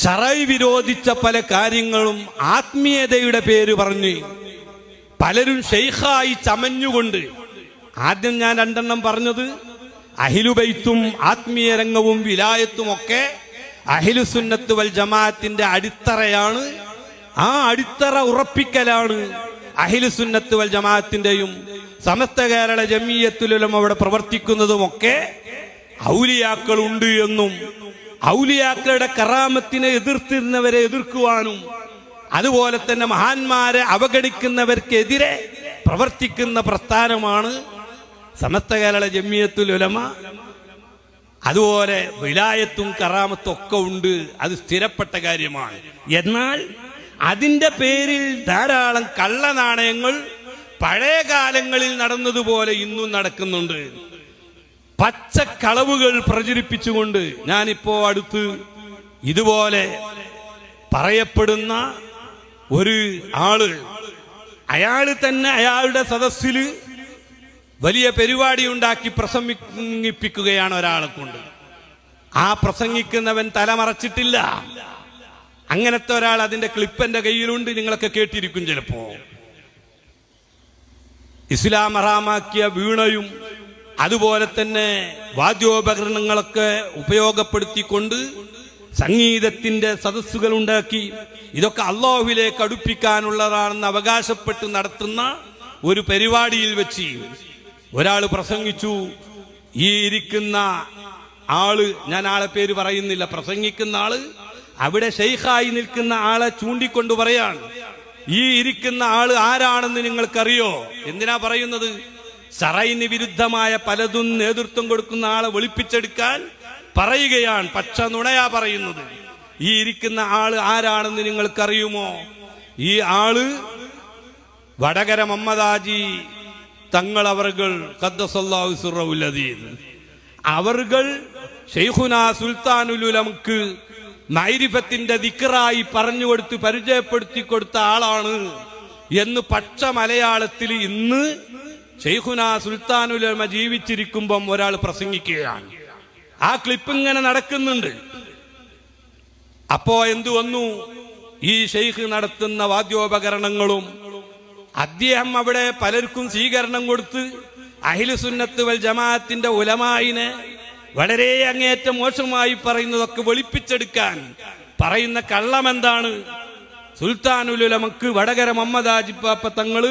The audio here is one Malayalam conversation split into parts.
ഷറൈ വിരോധിച്ച പല കാര്യങ്ങളും ആത്മീയതയുടെ പേര് പറഞ്ഞ്. പലരും ഷെയ്ഖായി ചമഞ്ഞുകൊണ്ട്. ആദ്യം ഞാൻ രണ്ടെണ്ണം പറഞ്ഞത് അഹിലുബൈത്തും ആത്മീയ രംഗവും വിലായത്തും ഒക്കെ അഹിലുസുന്നത്ത് വൽ ജമാഅത്തിന്റെ അടിത്തറയാണ്. ആ അടിത്തറ ഉറപ്പിക്കലാണ് അഹിലുസുന്നത്ത് വൽ ജമാഅത്തിന്റെയും സമസ്ത കേരള ജമീയത്തിലും അവിടെ പ്രവർത്തിക്കുന്നതുമൊക്കെ ഔലിയാക്കളുണ്ട് എന്നും ഔലിയാക്കളുടെ കറാമത്തിനെ എതിർത്തിരുന്നവരെ എതിർക്കുവാനും അതുപോലെ തന്നെ മഹാന്മാരെ അവഗണിക്കുന്നവർക്കെതിരെ പ്രവർത്തിക്കുന്ന പ്രസ്ഥാനമാണ് സമസ്ത കേരള ജമ്മിയത്തുൽ ഉലമ. അതുപോലെ വിലായത്തും കറാമത്തും ഒക്കെ ഉണ്ട്. അത് സ്ഥിരപ്പെട്ട കാര്യമാണ്. എന്നാൽ അതിന്റെ പേരിൽ ധാരാളം കള്ളനാണയങ്ങൾ പഴയ കാലങ്ങളിൽ നടന്നതുപോലെ ഇന്നും നടക്കുന്നുണ്ട്. പച്ചക്കളവുകൾ പ്രചരിപ്പിച്ചുകൊണ്ട് ഞാനിപ്പോ അടുത്ത് ഇതുപോലെ പറയപ്പെടുന്ന ഒരു ആൾ അയാൾ തന്നെ അയാളുടെ സദസ്സിൽ വലിയ പരിപാടി ഉണ്ടാക്കി പ്രസംഗിപ്പിക്കുകയാണ് ഒരാളെ കൊണ്ട്. ആ പ്രസംഗിക്കുന്നവൻ തലമറച്ചിട്ടില്ല അങ്ങനത്തെ ഒരാൾ അതിന്റെ ക്ലിപ്പന്റെ കയ്യിലുണ്ട് നിങ്ങളൊക്കെ കേട്ടിരിക്കും ചിലപ്പോ. ഇസ്ലാം ഹറാമാക്കിയ വീണയും അതുപോലെ തന്നെ വാദ്യോപകരണങ്ങളൊക്കെ ഉപയോഗപ്പെടുത്തിക്കൊണ്ട് സംഗീതത്തിന്റെ സദസ്സുകൾ ഉണ്ടാക്കി. ഇതൊക്കെ അള്ളാഹുവിലേക്ക് അടുപ്പിക്കാനുള്ളതാണെന്ന് അവകാശപ്പെട്ട് നടത്തുന്ന ഒരു പരിപാടിയിൽ വെച്ച് ഒരാൾ പ്രസംഗിച്ചു. ഈ ഇരിക്കുന്ന ആൾ ഞാൻ ആളെ പേര് പറയുന്നില്ല പ്രസംഗിക്കുന്ന ആൾ അവിടെ ഷെയ്ഖായി നിൽക്കുന്ന ആളെ ചൂണ്ടിക്കൊണ്ട് പറയാണ്. ഈ ഇരിക്കുന്ന ആൾ ആരാണെന്ന് നിങ്ങൾക്കറിയോ? എന്തിനാ പറയുന്നത്? സറൈന് വിരുദ്ധമായ പലതും നേതൃത്വം കൊടുക്കുന്ന ആളെ വെളുപ്പിച്ചെടുക്കാൻ പറയുകയാണ്. പച്ച നുണയാ പറയുന്നത്. ഈ ഇരിക്കുന്ന ആൾ ആരാണെന്ന് നിങ്ങൾക്കറിയുമോ? ഈ ആൾ വടകര മമ്മദാജി തങ്ങൾ അവർകൾ അവർകൾ ഷെയ്ഖുന സുൽത്താനുലുലമുക്ക് നൈരിഫത്തിന്റെ ദിക്കറായി പറഞ്ഞു കൊടുത്ത് പരിചയപ്പെടുത്തി കൊടുത്ത ആളാണ് എന്ന് പച്ച മലയാളത്തിൽ ഇന്ന് ഷെയ്ഖുന സുൽത്താനുലമ ജീവിച്ചിരിക്കുമ്പം ഒരാൾ പ്രസംഗിക്കുകയാണ്. ആ ക്ലിപ്പ് ഇങ്ങനെ നടക്കുന്നുണ്ട്. അപ്പോ എന്തു വന്നു? ഈ ഷെയ്ഖ് നടത്തുന്ന വാദ്യോപകരണങ്ങളും അദ്ദേഹം അവിടെ പലർക്കും സ്വീകരണം കൊടുത്ത് അഹിലുസുന്നത്ത് വൽ ജമാഅത്തിന്റെ ഉലമായിനെ വളരെ അങ്ങേറ്റം മോശമായി പറയുന്നതൊക്കെ വെളുപ്പിച്ചെടുക്കാൻ പറയുന്ന കള്ളം എന്താണ് സുൽത്താനുലുലമക്ക് വടകര മമ്മദാജിപ്പാപ്പ തങ്ങൾ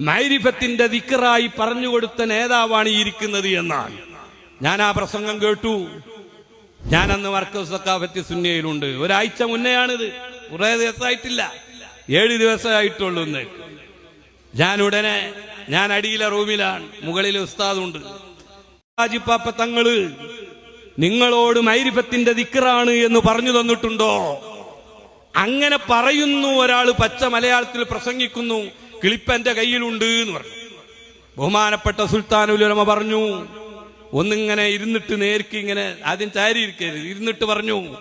മൈരിഫത്തിന്റെ ദിക്കറായി പറഞ്ഞുകൊടുത്ത നേതാവാണ് ഈ ഇരിക്കുന്നത് എന്നാണ്. ഞാൻ ആ പ്രസംഗം കേട്ടു. ഞാൻ അന്ന് വർക്കൗസ് സക്കാഫത്തി സുന്നയിലുണ്ട്. ഒരാഴ്ച മുന്നെയാണിത്. കുറെ ദിവസമായിട്ടില്ല. ഏഴ് ദിവസമായിട്ടുള്ളൂ ഞാൻ ഉടനെ ഞാൻ അടിയിലെ റൂമിലാണ്. മുകളിൽ ഉസ്താദുണ്ട്. രാജിപ്പാപ്പ തങ്ങൾ നിങ്ങളോട് മൈരിഫത്തിന്റെ ദിക്കറാണ് എന്ന് പറഞ്ഞു തന്നിട്ടുണ്ടോ? അങ്ങനെ പറയുന്നു ഒരാൾ പച്ച മലയാളത്തിൽ പ്രസംഗിക്കുന്നു. കിളിപ്പ് എന്റെ കയ്യിലുണ്ട് എന്ന് പറഞ്ഞു. ബഹുമാനപ്പെട്ട സുൽത്താനുലമ പറഞ്ഞു ഒന്നിങ്ങനെ ഇരുന്നിട്ട് നേർക്ക് ഇങ്ങനെ ആദ്യം ചാരി ഇരിക്കരുത്. ഇരുന്നിട്ട് പറഞ്ഞു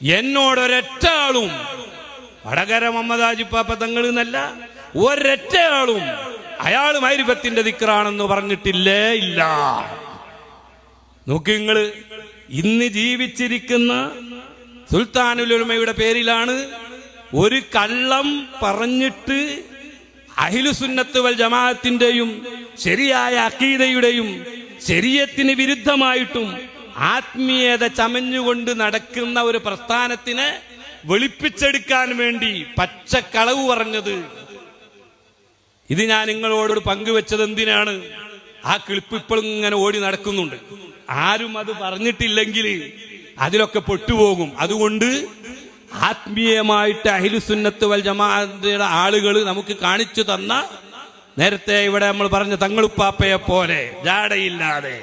എന്നോടൊരൊറ്റ ആളും വടകര മമ്മദാജിപ്പാപ്പ തങ്ങൾ എന്നല്ല ഒരൊറ്റ ആളും അയാൾ മൈരുപത്തിന്റെ ദിക്കറാണെന്ന് പറഞ്ഞിട്ടില്ലേ ഇല്ല. നോക്കി നിങ്ങൾ ഇന്ന് ജീവിച്ചിരിക്കുന്ന സുൽത്താനുലുലമയുടെ പേരിലാണ് ഒരു കള്ളം പറഞ്ഞിട്ട് അഹിലുസുന്നത്ത് വൽ ജമാഅത്തിന്റെയും ശരിയായ അക്കീതയുടെയും ശരീരത്തിന് വിരുദ്ധമായിട്ടും ആത്മീയത ചമഞ്ഞുകൊണ്ട് നടക്കുന്ന ഒരു പ്രസ്ഥാനത്തിനെ വെളുപ്പിച്ചെടുക്കാൻ വേണ്ടി പച്ചക്കളവ് പറഞ്ഞത്. ഇത് ഞാൻ നിങ്ങളോട് പങ്കുവെച്ചത് എന്തിനാണ്? ആ ക്ലിപ്പ് ഇപ്പോഴും ഇങ്ങനെ ഓടി നടക്കുന്നുണ്ട്. ആരും അത് പറഞ്ഞിട്ടില്ലെങ്കിൽ അതിലൊക്കെ പൊട്ടുപോകും. അതുകൊണ്ട് ആത്മീയമായിട്ട് അഹിലുസുന്നത്ത് വൽ ജമാഅത്തിന്റെ ആളുകൾ നമുക്ക് കാണിച്ചു തന്ന നേരത്തെ ഇവിടെ നമ്മൾ പറഞ്ഞ തങ്ങളുപ്പാപ്പയെ പോലെ ജാടയില്ലാതെ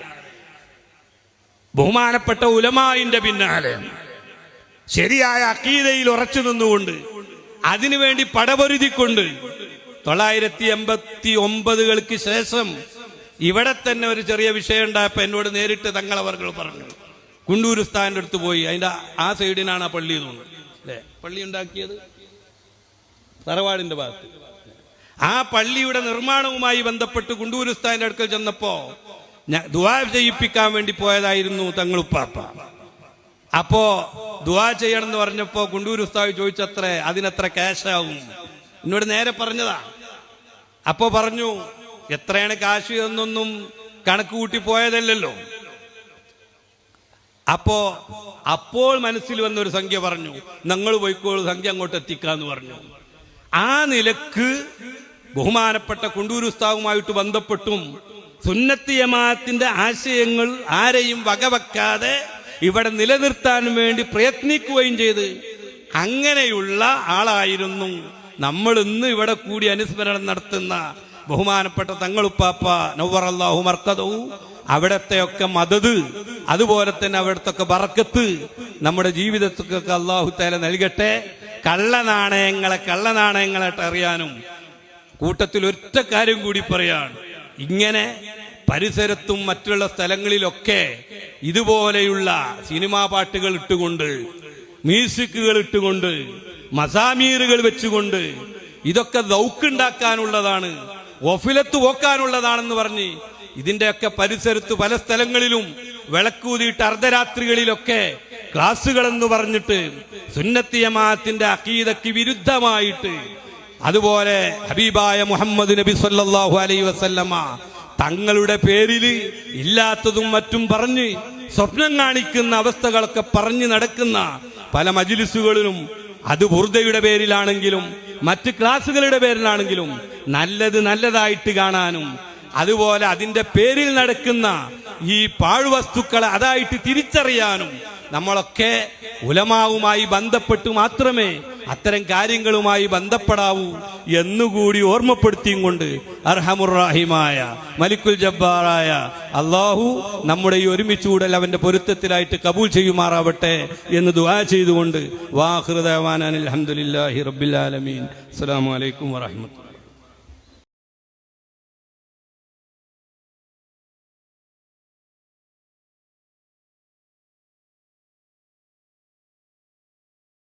ബഹുമാനപ്പെട്ട ഉലമായിന്റെ പിന്നാലെ ശരിയായ അക്കീതയിൽ ഉറച്ചു നിന്നുകൊണ്ട് അതിനുവേണ്ടി പടപൊരുതിക്കൊണ്ട് തൊള്ളായിരത്തി എൺപത്തി ഒമ്പതുകൾക്ക് ശേഷം ഇവിടെ തന്നെ ഒരു ചെറിയ വിഷയം ഉണ്ടായപ്പോ എന്നോട് നേരിട്ട് തങ്ങളവർകൾ പറഞ്ഞു. കുണ്ടൂർ സ്ഥാന്റെ അടുത്ത് പോയി. അതിന്റെ ആ സൈഡിനാണ് ആ പള്ളി തോന്നുന്നത് അല്ലേ? പള്ളി ഉണ്ടാക്കിയത്? തറവാടിന്റെ ഭാഗത്ത്. ആ പള്ളിയുടെ നിർമ്മാണവുമായി ബന്ധപ്പെട്ട് കുണ്ടൂർ ഉസ്താദിന്റെ അടുക്കൽ ചെന്നപ്പോ ദുവാ ചെയ്യിപ്പിക്കാൻ വേണ്ടി പോയതായിരുന്നു തങ്ങൾ തങ്ങളുപ്പാപ്പ. അപ്പോ ദുവാ ചെയ്യണം എന്ന് പറഞ്ഞപ്പോ കുണ്ടൂർ ഉസ്താവ് ചോദിച്ചത്രേ അതിനത്ര ക്യാഷ് ആവും എന്നോട് നേരെ പറഞ്ഞതാ. അപ്പോ പറഞ്ഞു എത്രയാണ് കാശ് എന്നൊന്നും കണക്ക് കൂട്ടി പോയതല്ലല്ലോ. അപ്പോ അപ്പോൾ മനസ്സിൽ വന്ന ഒരു സംഖ്യ പറഞ്ഞു നിങ്ങൾ പോയിക്കോളൂ സംഖ്യ അങ്ങോട്ട് എത്തിക്കാന്ന് പറഞ്ഞു. ആ നിലയ്ക്ക് ബഹുമാനപ്പെട്ട കുണ്ടൂർ ഉസ്താവുമായിട്ട് ബന്ധപ്പെട്ടും സുന്നത്തിയമാത്തിന്റെ ആശയങ്ങൾ ആരെയും വകവെക്കാതെ ഇവിടെ നിലനിർത്താൻ വേണ്ടി പ്രയത്നിക്കുകയും ചെയ്ത് അങ്ങനെയുള്ള ആളായിരുന്നു നമ്മൾ ഇന്ന് ഇവിടെ കൂടി അനുസ്മരണം നടത്തുന്ന ബഹുമാനപ്പെട്ട തങ്ങളുപ്പാപ്പ നവർ അള്ളാഹു മർക്കതവും അവിടത്തെയൊക്കെ മദത് അതുപോലെ തന്നെ അവിടത്തൊക്കെ ബറക്കത്ത് നമ്മുടെ ജീവിതത്തൊക്കെ അള്ളാഹു തല നൽകട്ടെ. കള്ളനാണയങ്ങളെ കള്ളനാണയങ്ങളായിട്ട് അറിയാനും കൂട്ടത്തിൽ ഒറ്റ കാര്യം കൂടി പറയാണ് ഇങ്ങനെ പരിസരത്തും മറ്റുള്ള സ്ഥലങ്ങളിലൊക്കെ ഇതുപോലെയുള്ള സിനിമാ പാട്ടുകൾ ഇട്ടുകൊണ്ട് മ്യൂസിക്കുകൾ ഇട്ടുകൊണ്ട് മസാമീറുകൾ വെച്ചുകൊണ്ട് ഇതൊക്കെ ദൗക്കുണ്ടാക്കാനുള്ളതാണ് ഒഫിലത്ത് പോക്കാനുള്ളതാണെന്ന് പറഞ്ഞ് ഇതിന്റെയൊക്കെ പരിസരത്ത് പല സ്ഥലങ്ങളിലും വിളക്കൂതിയിട്ട് അർദ്ധരാത്രികളിലൊക്കെ ക്ലാസ്സുകളെന്ന് പറഞ്ഞിട്ട് സുന്നത്തി ജമാഅത്തിന്റെ അക്കീദക്ക് വിരുദ്ധമായിട്ട് അതുപോലെ ഹബീബായ മുഹമ്മദ് നബി സല്ലാഹു അലൈ വസല്ലമ തങ്ങളുടെ പേരിൽ ഇല്ലാത്തതും മറ്റും പറഞ്ഞ് സ്വപ്നം കാണിക്കുന്ന അവസ്ഥകളൊക്കെ പറഞ്ഞു നടക്കുന്ന പല മജിലിസുകളിലും അത് ബുർദയുടെ പേരിലാണെങ്കിലും മറ്റ് ക്ലാസുകളുടെ പേരിലാണെങ്കിലും നല്ലത് നല്ലതായിട്ട് കാണാനും അതുപോലെ അതിന്റെ പേരിൽ നടക്കുന്ന ഈ പാഴ്വസ്തുക്കളെ അതായിട്ട് തിരിച്ചറിയാനും നമ്മളൊക്കെ ഉലമാവുമായി ബന്ധപ്പെട്ട് മാത്രമേ അത്തരം കാര്യങ്ങളുമായി ബന്ധപ്പെടാവൂ എന്നുകൂടി ഓർമ്മപ്പെടുത്തിയും കൊണ്ട് അർഹമുറാഹിമായ മലിക്കുൽ ജബ്ബാറായ അള്ളാഹു നമ്മുടെ ഈ ഒരുമിച്ചുകൂടൽ അവന്റെ പൊരുത്തത്തിലായിട്ട് കബൂൽ ചെയ്യുമാറാവട്ടെ എന്ന് ദുആ ചെയ്തുകൊണ്ട് വാഹൃദാനി അലഹമുല്ലാഹി റബ്ബിൽ അസ്സാം വലൈക്കും അലൈക്കും വറഹ്മത്തുള്ളാഹി